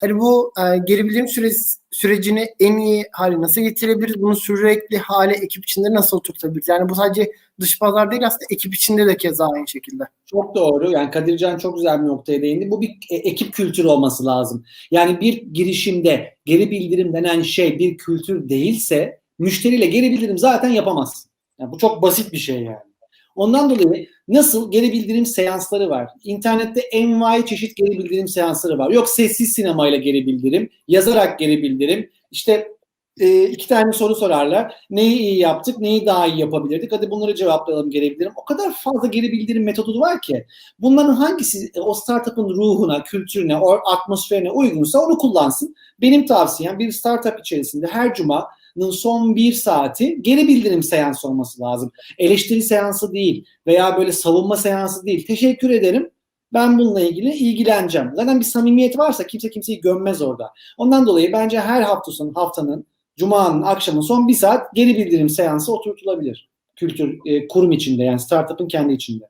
Hani bu e, geri bildirim sürecini en iyi hale nasıl getirebiliriz? Bunu sürekli hale ekip içinde nasıl oturtabiliriz? Yani bu sadece dış pazar değil aslında ekip içinde de keza aynı şekilde. Çok doğru. Yani Kadircan çok güzel bir noktaya değindi. Bu bir e, ekip kültürü olması lazım. Yani bir girişimde geri bildirim denen şey bir kültür değilse müşteriyle geri bildirim zaten yapamazsın. Yani bu çok basit bir şey yani. Ondan dolayı nasıl geri bildirim seansları var. İnternette envai çeşit geri bildirim seansları var. Yok sessiz sinemayla geri bildirim, yazarak geri bildirim. İşte e, iki tane soru sorarlar. Neyi iyi yaptık, neyi daha iyi yapabilirdik? Hadi bunları cevaplayalım geri bildirim. O kadar fazla geri bildirim metodu var ki. Bunların hangisi o startup'ın ruhuna, kültürüne, o atmosferine uygunsa onu kullansın. Benim tavsiyem bir startup içerisinde her cuma'nın son bir saati geri bildirim seansı olması lazım. Eleştiri seansı değil veya böyle savunma seansı değil. Teşekkür ederim. Ben bununla ilgili ilgileneceğim. Zaten bir samimiyet varsa kimse kimseyi gömmez orada. Ondan dolayı bence her hafta sonu haftanın Cuma'nın akşamın son bir saat geri bildirim seansı oturtulabilir. Kültür e, kurum içinde yani startup'ın kendi içinde.